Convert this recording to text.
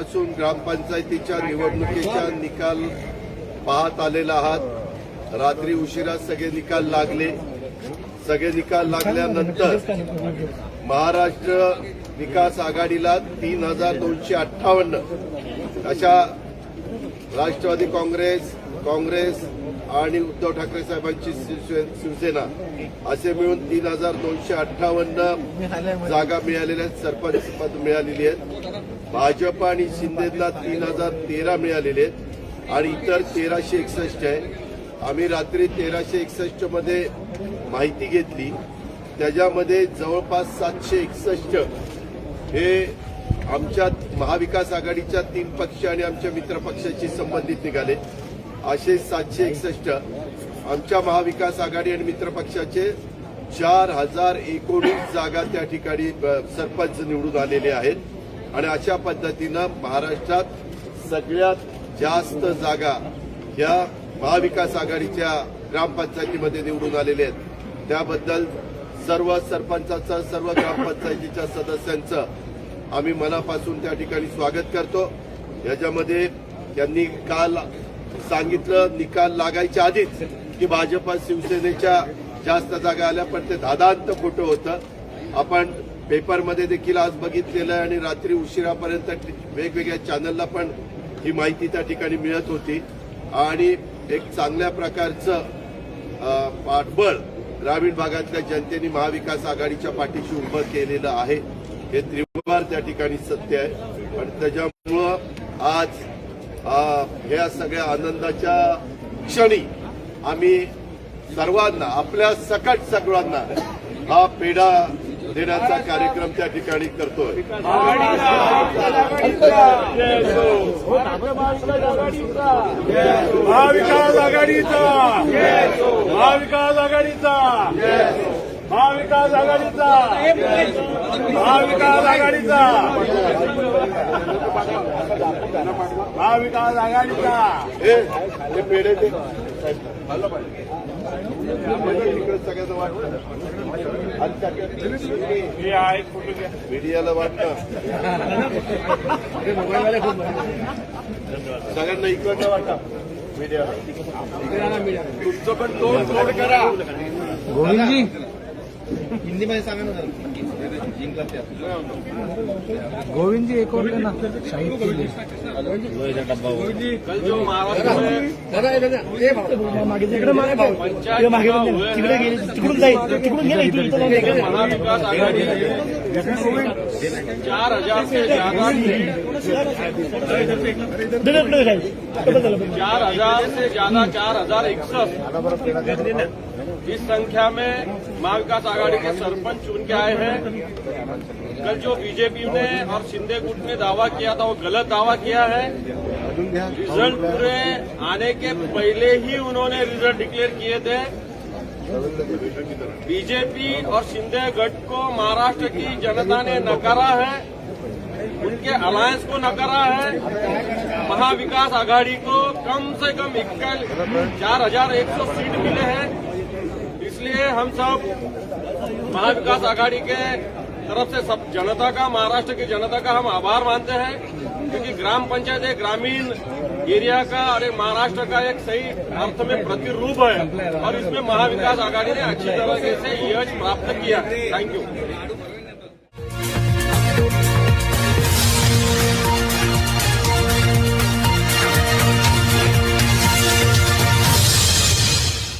मनापासून ग्रामपंचायतीच्या निवडणुकीचा निकाल पाहत आलेला आहात. रात्री उशिरा सगळे निकाल लागले. सगळे निकाल लागल्यानंतर महाराष्ट्र विकास आघाडीला तीन हजार दोनशे अठ्ठावन्न अशा राष्ट्रवादी काँग्रेस काँग्रेस आणि उद्धव ठाकरे साहेबांची शिवसे- शिवसेना असे मिळून तीन हजार दोनशे अठ्ठावन्न जागा मिळालेल्या आहेत सरपंच पद मिळालेली आहेत. भाजप आणि शिंदेला तीन हजार तेरा मिळालेले आहेत आणि इतर तेराशे एकसष्ट आहे. आम्ही रात्री तेराशे एकसष्टमध्ये माहिती घेतली. त्याच्यामध्ये जवळपास सातशे एकसष्ट हे आमच्या महाविकास आघाडीच्या तीन पक्ष आणि आमच्या मित्र पक्षाशी संबंधित निघाले. असे सातशे एकसष्ट आमच्या महाविकास आघाडी आणि मित्रपक्षाचे चार हजार एकोणीस जागा त्या ठिकाणी सरपंच निवडून आलेले आहेत. आणि अशा पद्धतीनं महाराष्ट्रात सगळ्यात जास्त जागा ह्या महाविकास आघाडीच्या ग्रामपंचायतीमध्ये निवडून आलेल्या आहेत. त्याबद्दल सर्व सरपंचाचं सर्व ग्रामपंचायतीच्या सदस्यांचं आम्ही मनापासून त्या ठिकाणी स्वागत करतो. याच्यामध्ये त्यांनी काल सांगितलं निकाल लागायच्या आधीच की भाजप शिवसेनेच्या जास्त जागा आल्या पण ते दादांत खोटं होतं. आपण पेपरमध्ये देखील आज बघितलेलं आहे आणि रात्री उशिरापर्यंत वेगवेगळ्या चॅनलला पण ही माहिती त्या ठिकाणी मिळत होती. आणि एक चांगल्या प्रकारचं पाठबळ ग्रामीण भागातल्या जनतेने महाविकास आघाडीच्या पाठीशी उभं केलेलं आहे. हे त्रिवार त्या ठिकाणी सत्य आहे. आणि त्याच्यामुळं आज ह्या सगळ्या आनंदाच्या क्षणी आम्ही सर्वांना आपल्या सकट सगळ्यांना हा पेढा देण्याचा कार्यक्रम त्या ठिकाणी करतोय. महाविकास आघाडीचा. महाविकास आघाडीचा. महाविकास आघाडीचा. महाविकास आघाडीचा. महाविकास आघाडीचा. हे पेढे ते. वाटतं मीडियाला वाटतं. सगळ्यांना इकडनं वाटतं. मीडियाला. तुमचं पण तोड तोड करा. गोविंदजी? गोविंदजी एक और लेना शाहिद के लिए कल जो महाराष्ट्र में महाविकास आघाड़ी ने चार हजार से ज्यादा चार हजार से ज्यादा चार हजार इस संख्या में महाविकास आघाड़ी के सरपंच चुन के आए हैं। कल जो बीजेपी ने और शिंदे गुट ने दावा किया था, वो गलत दावा किया है। रिज़ल्ट पूरे आने के पहले ही उन्होंने रिज़ल्ट डिक्लेयर किए थे। बीजेपी और शिंदे गठ को महाराष्ट्र की जनता ने नकारा है। उनके अलायंस को नकारा है। महाविकास आघाड़ी को कम से कम इक्कल चार हज़ार एक सौ सीट मिले हैं। इसलिए हम सब महाविकास आघाड़ी के तरफ़ से सब जनता का, महाराष्ट्र की जनता का हम आभार मानते हैं, क्योंकि ग्राम पंचायत एक ग्रामीण एरिया का और एक महाराष्ट्र का एक सही अर्थ में प्रतिरूप है। और इसमें महाविकास आघाड़ी ने अच्छी तरह से यश प्राप्त किया। Thank you